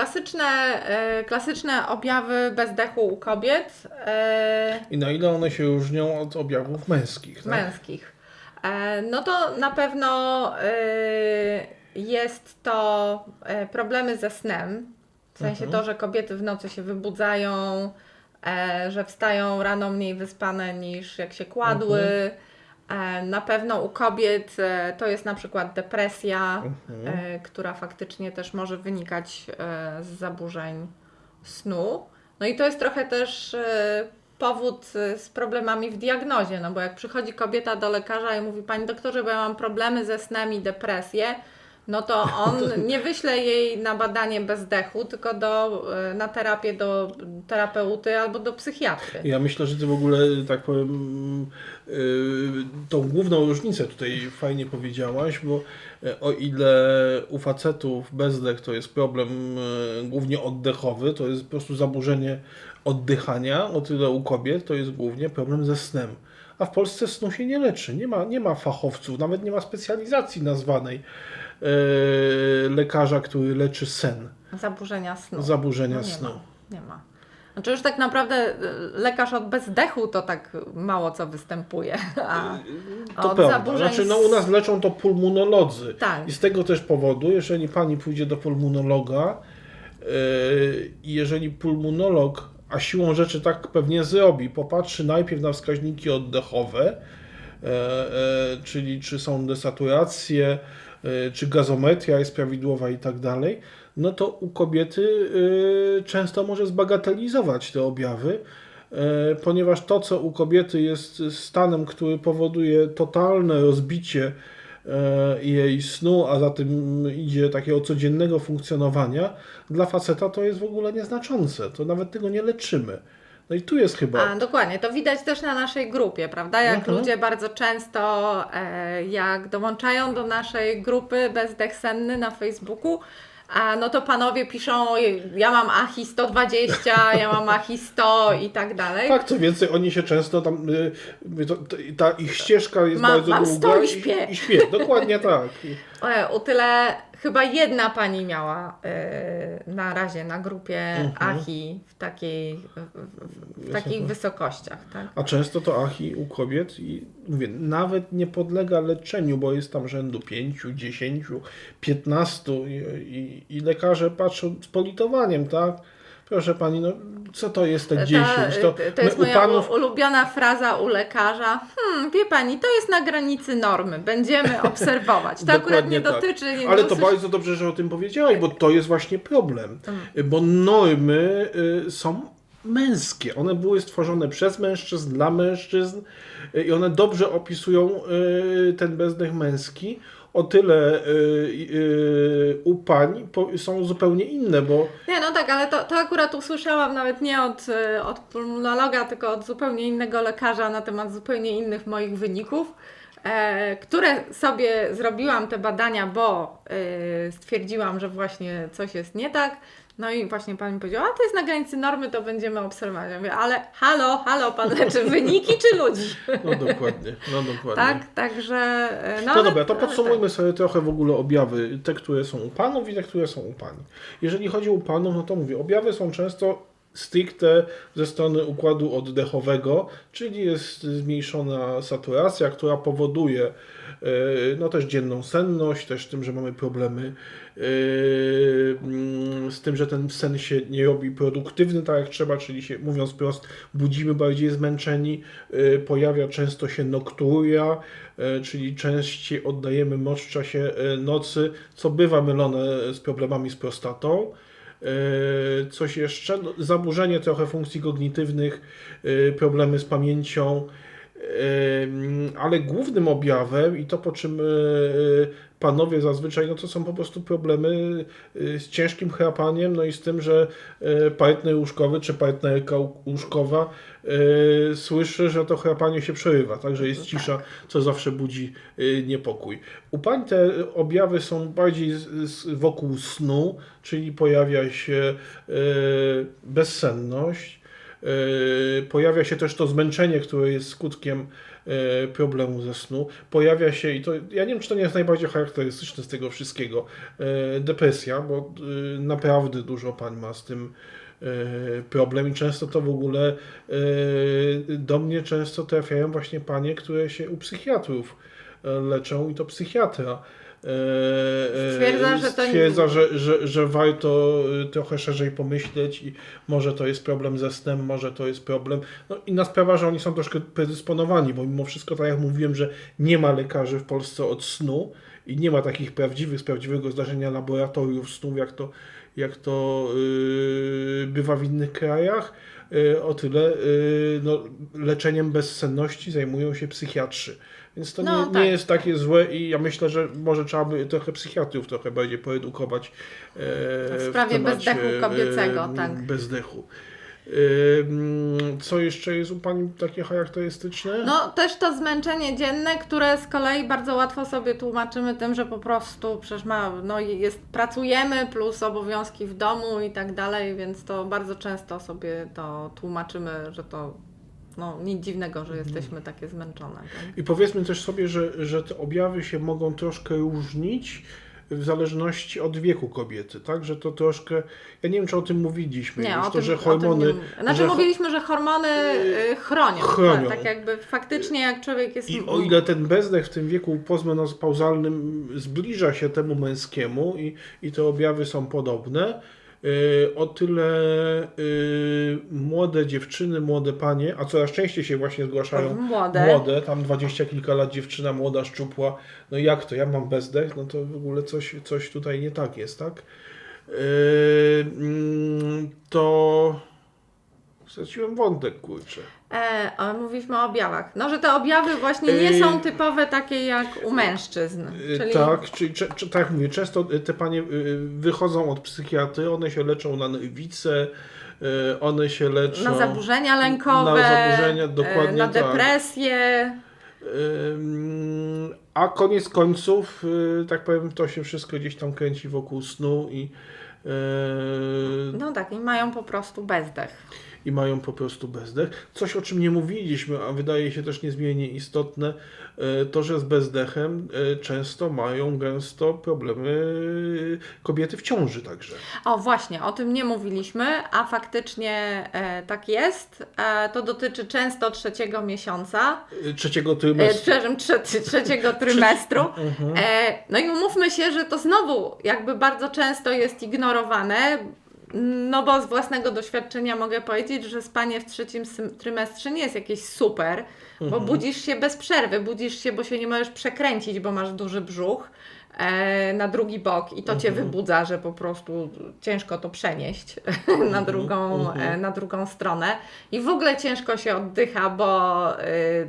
Klasyczne, e, klasyczne objawy bezdechu u kobiet e, I na ile one się różnią od objawów męskich? Tak? męskich. E, No to na pewno jest to problemy ze snem. W sensie Mhm. to, że kobiety w nocy się wybudzają, że wstają rano mniej wyspane niż jak się kładły. E, Na pewno u kobiet e, to jest na przykład depresja, Mhm. e, która faktycznie też może wynikać e, z zaburzeń snu. No i to jest trochę też e, powód e, z problemami w diagnozie, no bo jak przychodzi kobieta do lekarza i mówi Pani doktorze, bo ja mam problemy ze snem i depresję, no to on nie wyśle jej na badanie bezdechu, tylko do, e, na terapię do terapeuty albo do psychiatry. Ja myślę, że ty w ogóle, tak powiem, yy, tą główną różnicę tutaj fajnie powiedziałaś, bo e, o ile u facetów bezdech to jest problem e, głównie oddechowy, to jest po prostu zaburzenie oddychania, o tyle u kobiet to jest głównie problem ze snem. A w Polsce snu się nie leczy, nie ma, nie ma fachowców, nawet nie ma specjalizacji nazwanej e, lekarza, który leczy sen, Zaburzenia snu. zaburzenia No nie snu. Ma, nie ma. Znaczy już tak naprawdę e, lekarz od bezdechu to tak mało co występuje. A, To od prawda. zaburzeń Znaczy, no u nas leczą to pulmonolodzy. Tak. I z tego też powodu, jeżeli pani pójdzie do pulmonologa yy, i jeżeli pulmonolog, a siłą rzeczy tak pewnie zrobi, popatrzy najpierw na wskaźniki oddechowe, e, e, czyli czy są desaturacje, e, czy gazometria jest prawidłowa i tak dalej, no to u kobiety często może zbagatelizować te objawy, ponieważ to, co u kobiety jest stanem, który powoduje totalne rozbicie jej snu, a za tym idzie takiego codziennego funkcjonowania, dla faceta to jest w ogóle nieznaczące. To nawet tego nie leczymy. No i tu jest chyba. A, dokładnie, to widać też na naszej grupie, prawda? Jak Mhm. ludzie bardzo często, e, jak dołączają do naszej grupy Bezdech Senny na Facebooku, a no to panowie piszą, "Ojej, ja mam AHI 120, ja mam AHI 100 i tak dalej. Tak, co więcej, oni się często tam. y, to, ta ich ścieżka jest Mam- bardzo mam długa. sto i śpię. I, śpię, dokładnie tak. U tyle chyba jedna pani miała e, na razie na grupie Mhm. AHI w, takiej, w, w, w takich wysokościach, tak? A często to achi u kobiet i mówię, nawet nie podlega leczeniu, bo jest tam rzędu 5, 10, 15 i, i, i lekarze patrzą z politowaniem, tak? Proszę pani, no co to jest te 10? To, To, to jest moja panów ulubiona fraza u lekarza. Hmm, wie pani, to jest na granicy normy. Będziemy obserwować. To akurat nie tak. dotyczy. Nie Ale to bardzo dobrze, że o tym powiedziałaś, bo to jest właśnie problem. Bo normy y, są męskie. One były stworzone przez mężczyzn, dla mężczyzn y, i one dobrze opisują y, ten bezdech męski. O tyle y, y, u pań są zupełnie inne, bo Nie, no tak, ale to, to akurat usłyszałam nawet nie od, y, od pulmonologa, tylko od zupełnie innego lekarza na temat zupełnie innych moich wyników, które sobie zrobiłam te badania, bo y, stwierdziłam, że właśnie coś jest nie tak. No i właśnie pan mi powiedział, a to jest na granicy normy, to będziemy obserwować. Ja mówię, ale halo, halo, pan leczy wyniki czy ludzi? no dokładnie, no dokładnie. Tak, także. e, No, No dobra, to podsumujmy sobie trochę w ogóle objawy, te, które są u panów i te, które są u pani. Jeżeli chodzi o panów, no to mówię, objawy są często stricte ze strony układu oddechowego, czyli jest zmniejszona saturacja, która powoduje e, no też dzienną senność, też tym, że mamy problemy e, mm, z tym, że ten sen się nie robi produktywny tak jak trzeba, czyli się, mówiąc prost, budzimy bardziej zmęczeni, e, pojawia często się nokturia, czyli częściej oddajemy moc w czasie nocy, co bywa mylone z problemami z prostatą. E, Coś jeszcze? No, zaburzenie trochę funkcji kognitywnych, e, problemy z pamięcią, Ym, ale głównym objawem i to po czym panowie zazwyczaj, no to są po prostu problemy e, z ciężkim chrapaniem, no i z tym, że e, partner łóżkowy czy partnerka łó- łóżkowa e, słyszy, że to chrapanie się przerywa, także jest cisza, co zawsze budzi niepokój. U pań te objawy są bardziej wokół snu, czyli pojawia się bezsenność, Pojawia się też to zmęczenie, które jest skutkiem problemu ze snu. Pojawia się, i to ja nie wiem, czy to nie jest najbardziej charakterystyczne z tego wszystkiego, e, depresja, bo e, naprawdę dużo pań ma z tym e, problem i często to w ogóle e, do mnie często trafiają właśnie panie, które się u psychiatrów e, leczą i to psychiatra e, e, Stwierdza, że to stwierdza, że, że, że warto y, trochę szerzej pomyśleć i może to jest problem ze snem, może to jest problem. No inna sprawa, że oni są troszkę predysponowani, bo mimo wszystko, tak jak mówiłem, że nie ma lekarzy w Polsce od snu i nie ma takich prawdziwych, z prawdziwego zdarzenia laboratoriów snów, jak to, jak to yy, bywa w innych krajach. Yy, o tyle yy, no, leczeniem bezsenności zajmują się psychiatrzy. Więc to No, nie, tak. nie jest takie złe i ja myślę, że może trzeba by trochę psychiatrów trochę bardziej poedukować e, W sprawie temacie, bezdechu kobiecego, e, tak. Bezdechu. Co jeszcze jest u Pani takie charakterystyczne? No też to zmęczenie dzienne, które z kolei bardzo łatwo sobie tłumaczymy tym, że po prostu przecież ma, no jest, pracujemy plus obowiązki w domu i tak dalej, więc to bardzo często sobie to tłumaczymy, że to no nic dziwnego, że jesteśmy takie zmęczone. Tak? I powiedzmy też sobie, że, że te objawy się mogą troszkę różnić w zależności od wieku kobiety, tak? Że to troszkę, ja nie wiem, czy o tym mówiliśmy, Nie, już o to, tym, że hormony... nie Znaczy że mówiliśmy, że hormony y, chronią. Chronią. Tak, tak jakby faktycznie jak człowiek jest... I o ile ten bezdech w tym wieku pozmenopauzalnym zbliża się temu męskiemu i, i te objawy są podobne, o tyle yy, młode dziewczyny, młode panie, a coraz częściej się właśnie zgłaszają Młode. młode, tam dwadzieścia kilka lat dziewczyna młoda, szczupła, no jak to, ja mam bezdech, no to w ogóle coś, coś tutaj nie tak jest, tak? Yy, mm, to straciłem wątek, kurczę. E, a mówiliśmy o objawach. No, że te objawy właśnie nie są typowe takie jak u mężczyzn. Y, Czyli Tak, czyli cze- cze- tak jak mówię, często y, te panie y, wychodzą od psychiatry, one się leczą na nerwice, one się leczą na zaburzenia lękowe, na zaburzenia, e, dokładnie na tak. depresję. Ym, A koniec końców, tak powiem, to się wszystko gdzieś tam kręci wokół snu i, No tak, i mają po prostu bezdech. I mają po prostu bezdech. Coś, o czym nie mówiliśmy, a wydaje się też niezmiernie istotne, y, to, że z bezdechem y, często mają gęsto problemy y, kobiety w ciąży także. O właśnie, o tym nie mówiliśmy, a faktycznie e, tak jest. E, to dotyczy często trzeciego miesiąca, Trzeciego e, trymestru. przepraszam, trze- trzeciego trymestru. Mhm. E, no i umówmy się, że to znowu jakby bardzo często jest ignorowane, no bo z własnego doświadczenia mogę powiedzieć, że spanie w trzecim trymestrze nie jest jakieś super, bo budzisz się bez przerwy, budzisz się, bo się nie możesz przekręcić, bo masz duży brzuch e, na drugi bok i to Cię wybudza, że po prostu ciężko to przenieść na, drugą, e, na drugą stronę. I w ogóle ciężko się oddycha, bo y,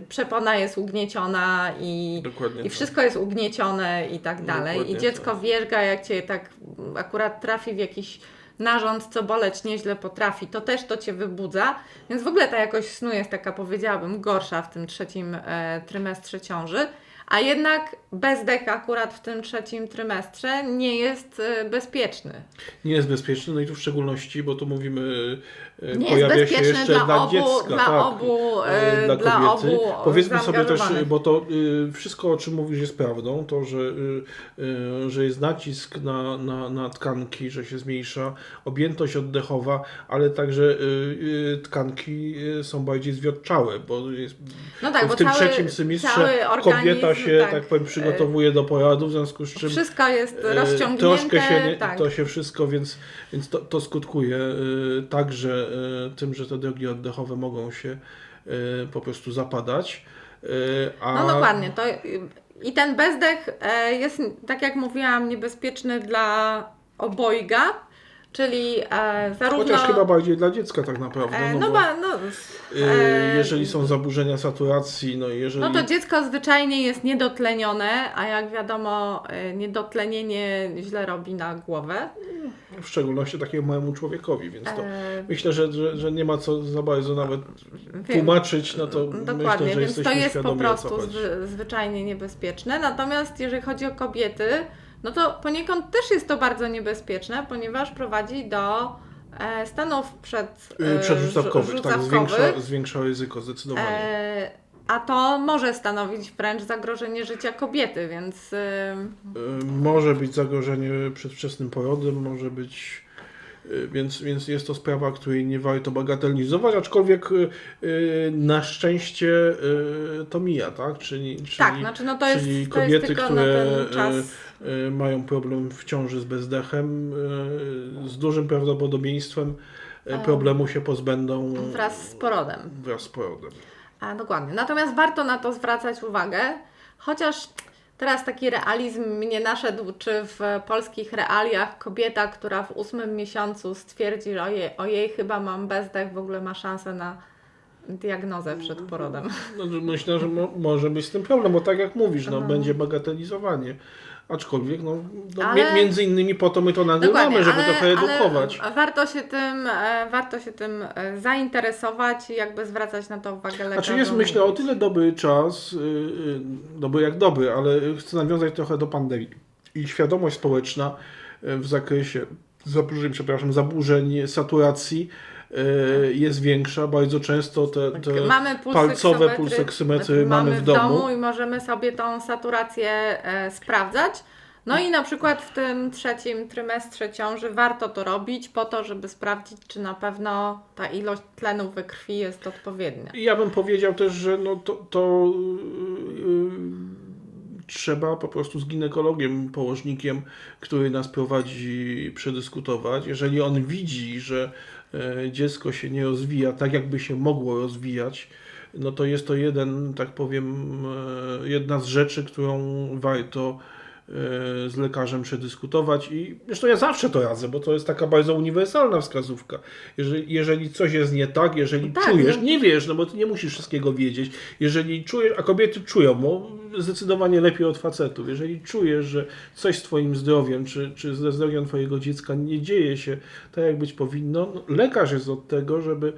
przepona jest ugnieciona i Dokładnie i tak. wszystko jest ugniecione i tak dalej. Dokładnie I dziecko wierzga, jak cię tak akurat trafi w jakiś narząd, co boleć nieźle potrafi, to też to cię wybudza. Więc w ogóle ta jakość snu jest taka, powiedziałabym, gorsza w tym trzecim e, trymestrze ciąży. A jednak bezdech akurat w tym trzecim trymestrze nie jest e, bezpieczny. Nie jest bezpieczny, no i tu w szczególności, bo tu mówimy, Nie pojawia się jeszcze dla, dla, obu, dziecka, dla tak, obu, e, dla dla kobiety. obu Powiedzmy sobie też, bo to y, wszystko, o czym mówisz, jest prawdą, to, że, y, y, że jest nacisk na, na, na tkanki, że się zmniejsza objętość oddechowa, ale także tkanki są bardziej zwiotczałe, bo jest, No tak, w bo tym cały, trzecim organizm, kobieta się, tak, tak, powiem, przygotowuje do porodu, w związku z czym Wszystko jest rozciągnięte. Troszkę się tak. to się wszystko, więc, więc to, to skutkuje także tym, że te drogi oddechowe mogą się e, po prostu zapadać. E, a No dokładnie. To, I ten bezdech e, jest, tak jak mówiłam, niebezpieczny dla obojga, czyli e, zarówno... Chociaż chyba bardziej dla dziecka tak naprawdę. e, no no, bo, ba, no, e, e, jeżeli są zaburzenia saturacji, no i jeżeli... no to dziecko zwyczajnie jest niedotlenione, a jak wiadomo, e, niedotlenienie źle robi na głowę. W szczególności takiemu małemu człowiekowi, więc to E, myślę, że, że, że nie ma co za bardzo nawet tłumaczyć, no to Dokładnie, myślę, że więc to jest po prostu zwy, zwyczajnie niebezpieczne. Natomiast jeżeli chodzi o kobiety, no to poniekąd też jest to bardzo niebezpieczne, ponieważ prowadzi do e, stanów przed, Y, e, Przedrzucawkowych, tak, zwiększa, zwiększa ryzyko zdecydowanie. E, a to może stanowić wręcz zagrożenie życia kobiety, więc Może być zagrożenie przedwczesnym porodem, może być. Więc, więc jest to sprawa, której nie warto bagatelizować, aczkolwiek y, y, na szczęście y, to mija, tak? Czyli, czyli, tak, znaczy no to jest, czyli to jest kobiety, które, na ten czas. Y, mają problem w ciąży z bezdechem, y, z dużym prawdopodobieństwem E, problemu się pozbędą Wraz z porodem. wraz z porodem. A, dokładnie. Natomiast warto na to zwracać uwagę, chociaż teraz taki realizm mnie naszedł, czy w polskich realiach kobieta, która w ósmym miesiącu stwierdzi, ojej, ojej chyba mam bezdech, w ogóle ma szansę na diagnozę przed porodem. No, myślę, że mo, może być z tym problem, bo tak jak mówisz, no, Mhm. będzie bagatelizowanie. Aczkolwiek, no, no Ale- mi- między innymi po to my to nagrywamy, żeby trochę edukować. ale warto się tym, e, warto się tym e, zainteresować i jakby zwracać na to uwagę lekarzom. Znaczy jest myślę o tyle dobry czas, yy, yy, dobry jak dobry, ale chcę nawiązać trochę do pandemii. I świadomość społeczna yy, w zakresie zaburzeń, przepraszam, zaburzeń saturacji jest większa. Bardzo często te, te mamy palcowe pulsoksymetry mamy w domu. i możemy sobie tą saturację e, sprawdzać. No i na przykład w tym trzecim trymestrze ciąży warto to robić po to, żeby sprawdzić, czy na pewno ta ilość tlenu we krwi jest odpowiednia. Ja bym powiedział też, że no to, to yy, trzeba po prostu z ginekologiem, położnikiem, który nas prowadzi, przedyskutować. Jeżeli on widzi, że dziecko się nie rozwija tak, jakby się mogło rozwijać, no to jest to jeden, tak powiem, e, jedna z rzeczy, którą warto e, z lekarzem przedyskutować i zresztą ja zawsze to radzę, bo to jest taka bardzo uniwersalna wskazówka. Jeżeli, jeżeli coś jest nie tak, jeżeli Tak, czujesz, no- nie wiesz, no bo ty nie musisz wszystkiego wiedzieć, jeżeli czujesz, a kobiety czują, bo zdecydowanie lepiej od facetów, jeżeli czujesz, że coś z twoim zdrowiem, czy, czy ze zdrowiem twojego dziecka nie dzieje się tak, jak być powinno, no, lekarz jest od tego, żeby,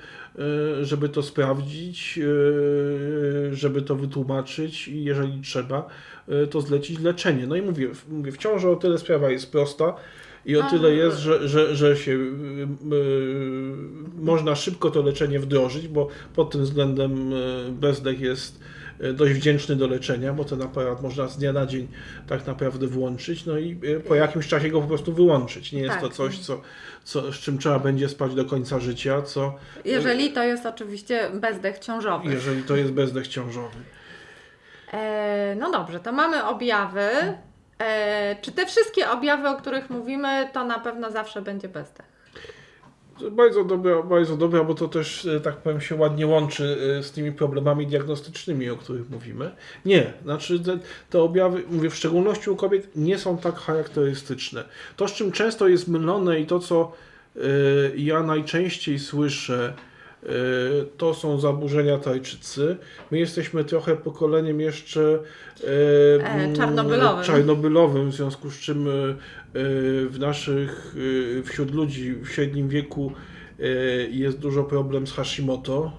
e, żeby to sprawdzić, e, żeby to wytłumaczyć i jeżeli trzeba, e, to zlecić leczenie. No i mówię, mówię w ciąży o tyle sprawa jest prosta i o tyle jest, że, że, że się y, y, można szybko to leczenie wdrożyć, bo pod tym względem bezdech jest dość wdzięczny do leczenia, bo ten aparat można z dnia na dzień tak naprawdę włączyć, no i y, po jakimś czasie go po prostu wyłączyć. Nie jest Tak. to coś, co, co, z czym trzeba będzie spać do końca życia, co Jeżeli to jest oczywiście bezdech ciążowy. jeżeli to jest bezdech ciążowy. E, no dobrze, to mamy objawy. E, czy te wszystkie objawy, o których mówimy, to na pewno zawsze będzie bezdech? Bardzo dobra, bardzo dobra, bo to też, e, tak powiem, się ładnie łączy e, z tymi problemami diagnostycznymi, o których mówimy. Nie, znaczy te, te objawy, mówię w szczególności u kobiet, nie są tak charakterystyczne. To, z czym często jest mylone i to, co e, ja najczęściej słyszę, to są zaburzenia tajczycy. My jesteśmy trochę pokoleniem jeszcze e, mm, czarnobylowym. czarnobylowym, w związku z czym e, e, w naszych, e, wśród ludzi w średnim wieku e, jest dużo problem z Hashimoto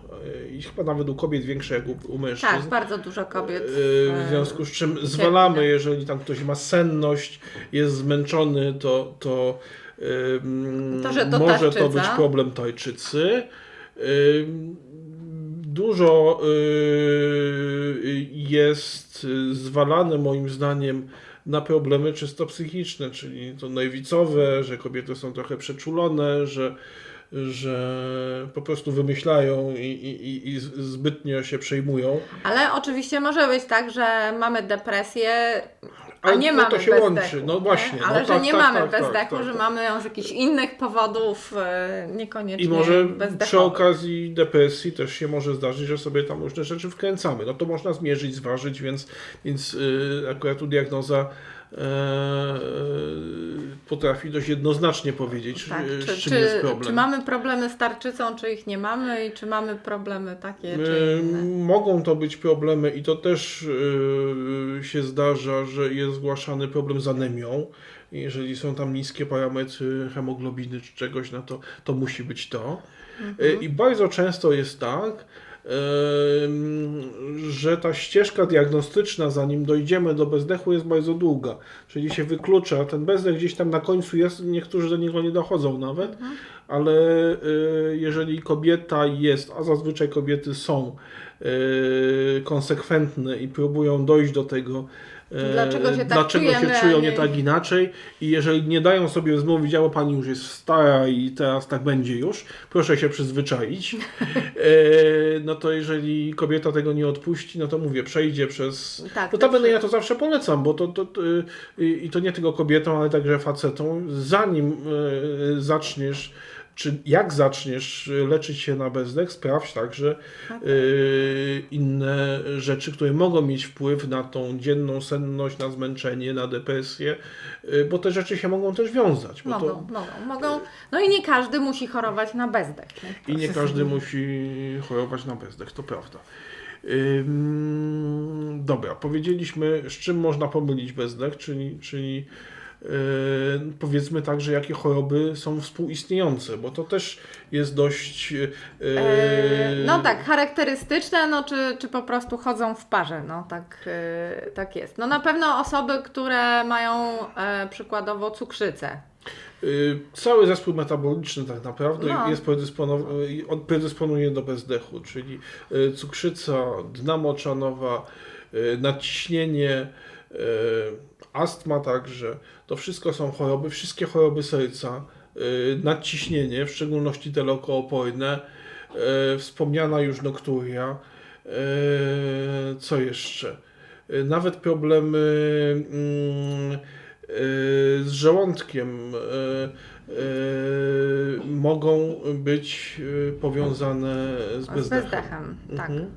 e, i chyba nawet u kobiet większe jak u, u mężczyzn. Tak, bardzo dużo kobiet. E, W związku z czym zwalamy, jeżeli tam ktoś ma senność, jest zmęczony, to, to, To, to może to być problem tajczycy. Dużo y, jest zwalane moim zdaniem na problemy czysto psychiczne, czyli to nerwicowe, że kobiety są trochę przeczulone, że, że po prostu wymyślają i, i, i- zbytnio się przejmują. Ale oczywiście może być tak, że mamy depresję, Ale nie no mamy to się bezdechu. łączy, no nie? właśnie, no Ale że tak, nie tak, mamy tak, tak, bezdechu, tak, że tak. mamy ją z jakichś innych powodów, e, niekoniecznie I może bezdechowych. przy okazji depresji też się może zdarzyć, że sobie tam różne rzeczy wkręcamy. No to można zmierzyć, zważyć, więc, więc yy, akurat tu diagnoza potrafi dość jednoznacznie powiedzieć, Tak, yy, czy, z czym czy, jest problem. czy mamy problemy z tarczycą, czy ich nie mamy i czy mamy problemy takie, czy Yy, inne. Mogą to być problemy i to też się zdarza, że jest zgłaszany problem z anemią. Jeżeli są tam niskie parametry hemoglobiny czy czegoś, no to, to musi być to. Yy, I bardzo często jest tak, że ta ścieżka diagnostyczna, zanim dojdziemy do bezdechu, jest bardzo długa. Czyli się wyklucza, ten bezdech gdzieś tam na końcu jest, niektórzy do niego nie dochodzą nawet, ale y, jeżeli kobieta jest, a zazwyczaj kobiety są e, konsekwentne i próbują dojść do tego, e, Dlaczego się tak dlaczego czujemy, się czują a nie tak inaczej i jeżeli nie dają sobie zmówić, albo pani już jest stara i teraz tak będzie już, proszę się przyzwyczaić, e, no to jeżeli kobieta tego nie odpuści, no to mówię, przejdzie przez... Tak, Notabene tak. ja to zawsze polecam, bo to, to, to i to nie tylko kobietom, ale także facetom, zanim y, zaczniesz, czy jak zaczniesz leczyć się na bezdech, sprawdź także y, inne rzeczy, które mogą mieć wpływ na tą dzienną senność, na zmęczenie, na depresję, y, bo te rzeczy się mogą też wiązać. Mogą, to, mogą, mogą. No i nie każdy musi chorować na bezdech. nie? I nie każdy musi chorować na bezdech, to prawda. Ym, dobra, powiedzieliśmy, z czym można pomylić bezdech, czyli, czyli powiedzmy także, jakie choroby są współistniejące, bo to też jest dość. Yy, E, No tak, charakterystyczne, no czy, czy po prostu chodzą w parze, no tak, e, tak jest. No na pewno osoby, które mają e, przykładowo cukrzycę. Cały zespół metaboliczny tak naprawdę No. jest predysponow- on predysponuje do bezdechu, czyli cukrzyca, dna moczanowa, nadciśnienie, yy, astma także. To wszystko są choroby, wszystkie choroby serca, yy, nadciśnienie, w szczególności te lokoopojne, yy, wspomniana już nokturia. Co jeszcze? Nawet problemy mm, z żołądkiem mogą być powiązane z Z bezdechem. bezdechem, tak, Mhm.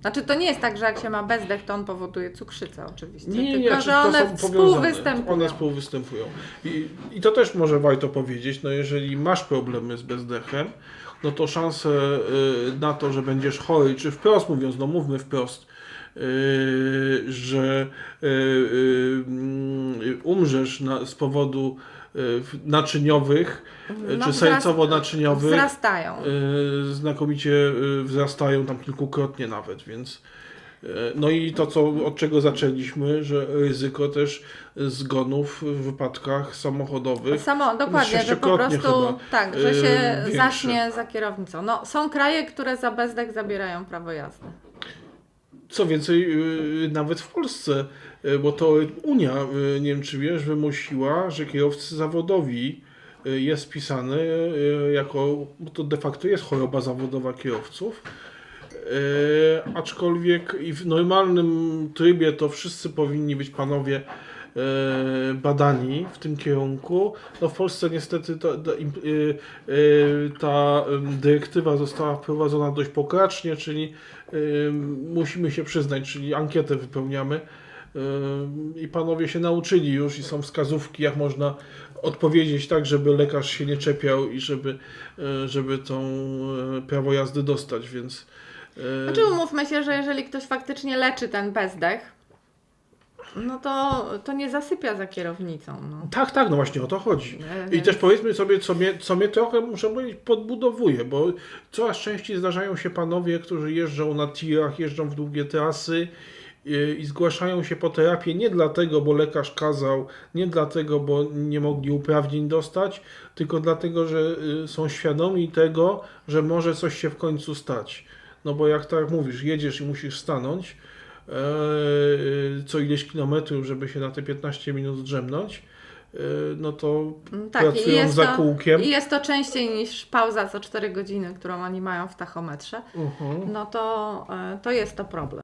Znaczy to nie jest tak, że jak się ma bezdech, to on powoduje cukrzycę oczywiście, Nie, nie, tylko nie, że one współwystępują. One współwystępują. I, I to też może warto powiedzieć, no jeżeli masz problemy z bezdechem, no to szanse y, na to, że będziesz chory, czy wprost mówiąc, no mówmy wprost, y, że y, mm, umrzesz na, z powodu naczyniowych, y, No, czy sercowo-naczyniowych, Wzrastają. y, znakomicie y, wzrastają tam kilkukrotnie nawet, więc y, no i to, co, od czego zaczęliśmy, że ryzyko też zgonów w wypadkach samochodowych. Samo, dokładnie, że po prostu tak, że się większe. zacznie za kierownicą. No, są kraje, które za bezdech zabierają prawo jazdy. Co więcej, y, nawet w Polsce, y, bo to Unia, y, nie wiem czy wiesz, wymusiła, że kierowcy zawodowi jest wpisany y, jako, bo to de facto jest choroba zawodowa kierowców. Aczkolwiek i w normalnym trybie to wszyscy powinni być panowie badani w tym kierunku. No w Polsce niestety ta, ta, y, y, ta ym, dyrektywa została wprowadzona dość pokracznie, czyli Ym, musimy się przyznać, czyli ankietę wypełniamy i panowie się nauczyli już i są wskazówki, jak można odpowiedzieć tak, żeby lekarz się nie czepiał i żeby, y, żeby tą y, prawo jazdy dostać, więc y, Znaczy umówmy się, że jeżeli ktoś faktycznie leczy ten bezdech, no to, to nie zasypia za kierownicą. No. tak, tak, no właśnie o to chodzi. I też powiedzmy sobie, co mnie, co mnie trochę, muszę powiedzieć, podbudowuje, bo coraz częściej zdarzają się panowie, którzy jeżdżą na tirach, jeżdżą w długie trasy i, i zgłaszają się po terapię nie dlatego, bo lekarz kazał, nie dlatego, bo nie mogli uprawnień dostać, tylko dlatego, że y, są świadomi tego, że może coś się w końcu stać. No bo jak tak mówisz, jedziesz i musisz stanąć e, co ileś kilometrów, żeby się na te 15 minut zdrzemnąć, e, no to Mm, Tak, pracują za to, kółkiem. i jest to częściej niż pauza co 4 godziny, którą oni mają w tachometrze, Mhm. no to, e, to jest to problem.